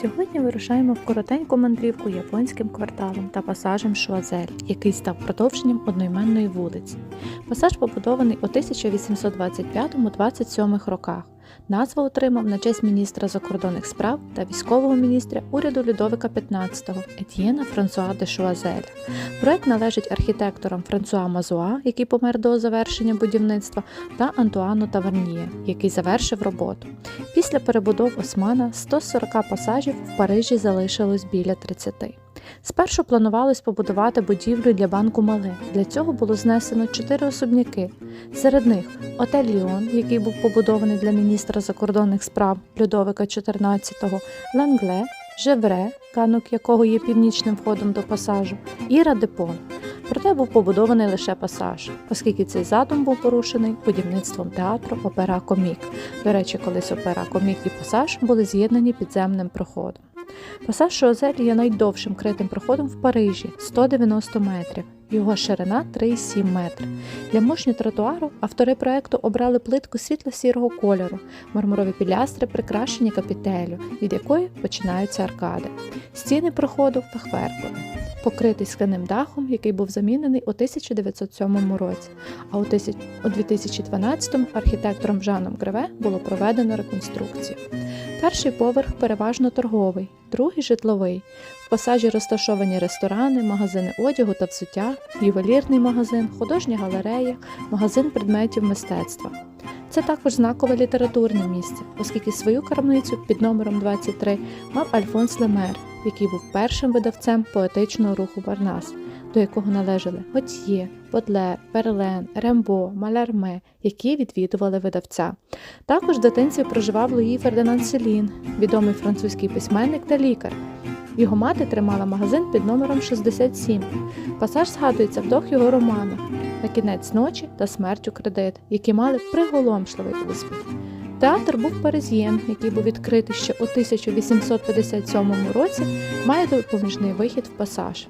Сьогодні вирушаємо в коротеньку мандрівку японським кварталом та пасажем Шуазель, який став продовженням одноіменної вулиці. Пасаж побудований у 1825-27 роках. Назву отримав на честь міністра закордонних справ та військового міністра уряду Людовика XV Етьєна Франсуа де Шуазеля. Проект належить архітекторам Франсуа Мазуа, який помер до завершення будівництва, та Антуану Таварніє, який завершив роботу. Після перебудов Османа 140 пасажів в Парижі залишилось біля 30. Спершу планувалось побудувати будівлю для банку Мале. Для цього було знесено чотири особняки. Серед них отель Ліон, який був побудований для міністра закордонних справ Людовика XIV, Лангле, Жевре, ганок якого є північним входом до пасажу, і Радепон. Проте був побудований лише пасаж, оскільки цей задум був порушений будівництвом театру Опера Комік. До речі, колись опера Комік і пасаж були з'єднані підземним проходом. Пасаж Шуазель є найдовшим критим проходом в Парижі 190 метрів. Його ширина 3,7 метри. Для мощні тротуару автори проекту обрали плитку світло-сірого кольору, мармурові пілястри прикрашені капітелю, від якої починаються аркади. Стіни проходу фахверкові, покритий скляним дахом, який був замінений у 1907 році. А у 2012 архітектором Жаном Греве було проведено реконструкцію. Перший поверх переважно торговий, другий житловий. В пасажі розташовані ресторани, магазини одягу та взуття, ювелірний магазин, художня галерея, магазин предметів мистецтва. Це також знакове літературне місце, оскільки свою крамницю під номером 23 мав Альфонс Лемер, який був першим видавцем поетичного руху Барнас, до якого належали Готьє, Бодлер, Перлен, Рембо, Малярме, які відвідували видавця. Також в дитинстві проживав Луї Фердинанд Селін, відомий французький письменник та лікар. Його мати тримала магазин під номером 67. Пасаж згадується в двох його романах на кінець ночі та смерть у кредит, які мали приголомшливий успіх. Театр був Паризьєн, який був відкритий ще у 1857 році, має допоміжний вихід в пасаж.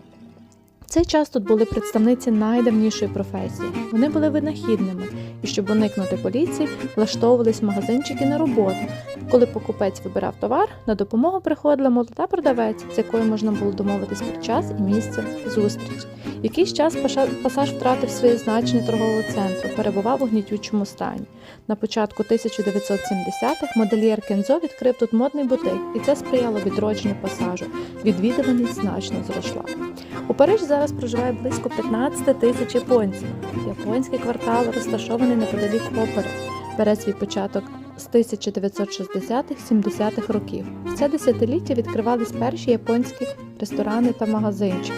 Цей час тут були представниці найдавнішої професії. Вони були винахідними, і щоб уникнути поліції, влаштовувались магазинчики на роботу. Коли покупець вибирав товар, на допомогу приходила молода продавець, з якою можна було домовитись про час і місце зустрічі. Якийсь час пасаж втратив своє значення торгового центру, перебував у гнітючому стані. На початку 1970-х модельєр Кензо відкрив тут модний бутик, і це сприяло відродженню пасажу. Відвідуваність значно зросла. У Парижі зараз проживає близько 15 тисяч японців. Японський квартал розташований неподалік опери. Бере свій початок з 1960-70-х років. В це десятиліття відкривались перші японські ресторани та магазинчики.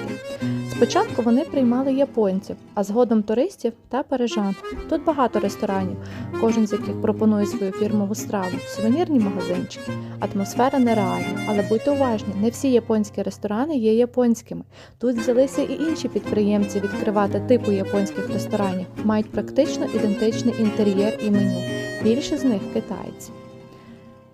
Спочатку вони приймали японців, а згодом туристів та парижан. Тут багато ресторанів, кожен з яких пропонує свою фірмову страву, сувенірні магазинчики. Атмосфера нереальна, але будьте уважні, не всі японські ресторани є японськими. Тут взялися і інші підприємці відкривати типу японських ресторанів, мають практично ідентичний інтер'єр і меню. Більше з них китайці.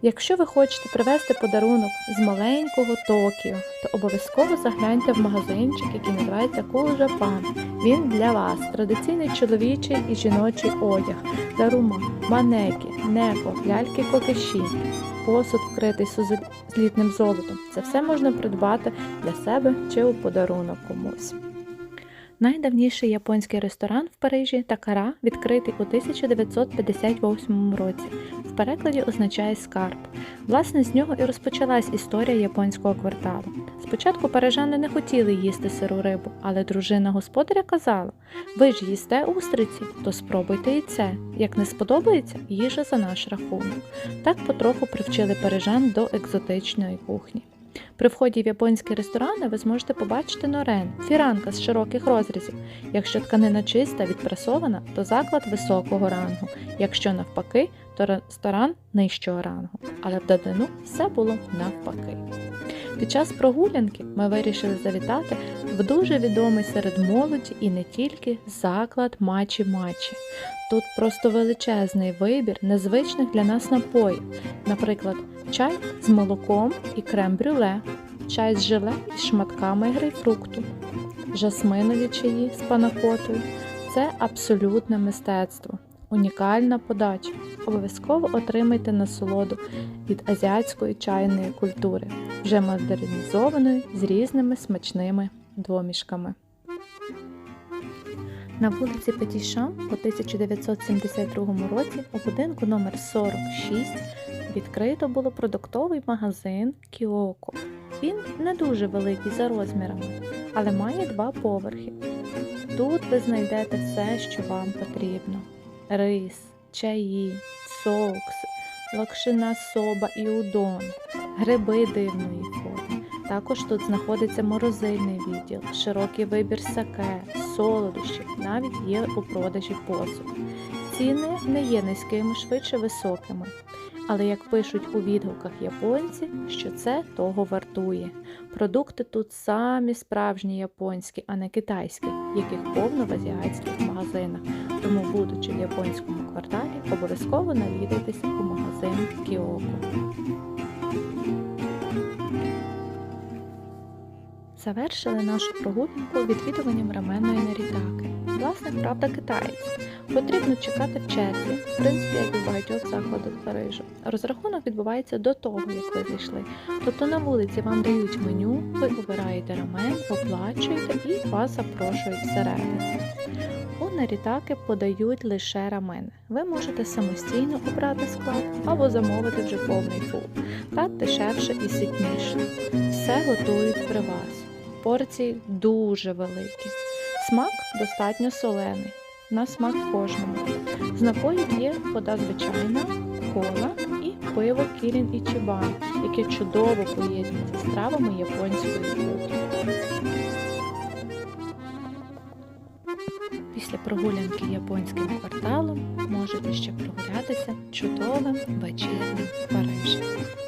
Якщо ви хочете привезти подарунок з маленького Токіо, то обов'язково загляньте в магазинчик, який називається Cool Japan. Він для вас традиційний чоловічий і жіночий одяг, дарума, манеки, неко, ляльки кокеші, посуд, вкритий злітним золотом. Це все можна придбати для себе чи у подарунок комусь. Найдавніший японський ресторан в Парижі Такара відкритий у 1958 році. Перекладі означає скарб. Власне, з нього і розпочалась історія японського кварталу. Спочатку парижани не хотіли їсти сиру рибу, але дружина господаря казала: ви ж їсте устриці, то спробуйте і це. Як не сподобається, їжа за наш рахунок. Так потроху привчили парижан до екзотичної кухні. При вході в японські ресторани ви зможете побачити норен, фіранка з широких розрізів. Якщо тканина чиста, відпресована, то заклад високого рангу. Якщо навпаки, то ресторан нижчого рангу. Але в давнину все було навпаки. Під час прогулянки ми вирішили завітати в дуже відомий серед молоді і не тільки заклад Мачі Мачі. Тут просто величезний вибір незвичних для нас напоїв, наприклад, чай з молоком і крем-брюле, чай з желе із шматками грейпфрукту, жасминові чаї з панакотою. Це абсолютне мистецтво. унікальна подача. Обов'язково отримайте насолоду від азіатської чайної культури, вже модернізованої з різними смачними домішками. На вулиці Петішам у 1972 році у будинку номер 46 відкрито було продуктовий магазин Кіоко. Він не дуже великий за розмірами, але має два поверхи. Тут ви знайдете все, що вам потрібно: рис, чаї, соуси, локшина соба і удон, гриби дивної. Також тут знаходиться морозильний відділ, широкий вибір саке, солодощів, навіть є у продажі посуд. Ціни не є низькими, швидше високими. Але як пишуть у відгуках японці, що це того вартує. Продукти тут самі справжні японські, а не китайські, яких повно в азіатських магазинах. Тому, будучи в японському кварталі, обов'язково навідайтеся у магазин Кіоко. Завершили нашу прогулянку відвідуванням раменної нарітаки. Власник, правда, китаєць. Потрібно чекати в черзі, в принципі, як і в багатьох закладах Парижу. Розрахунок відбувається до того, як ви зайшли. Тобто на вулиці вам дають меню, ви обираєте рамен, оплачуєте і вас запрошують всередину. У нарітаки подають лише рамен. Ви можете самостійно обрати склад або замовити вже повний фул. Так дешевше і ситніше. Все готують при вас. Порції дуже великі. Смак достатньо солений. На смак кожному. З напоїв є вода звичайна, кола і пиво кірін і чібан, яке чудово поєднується з травами японської кухні. Після прогулянки японським кварталом можете ще прогулятися чудовим вечірнім Парижем.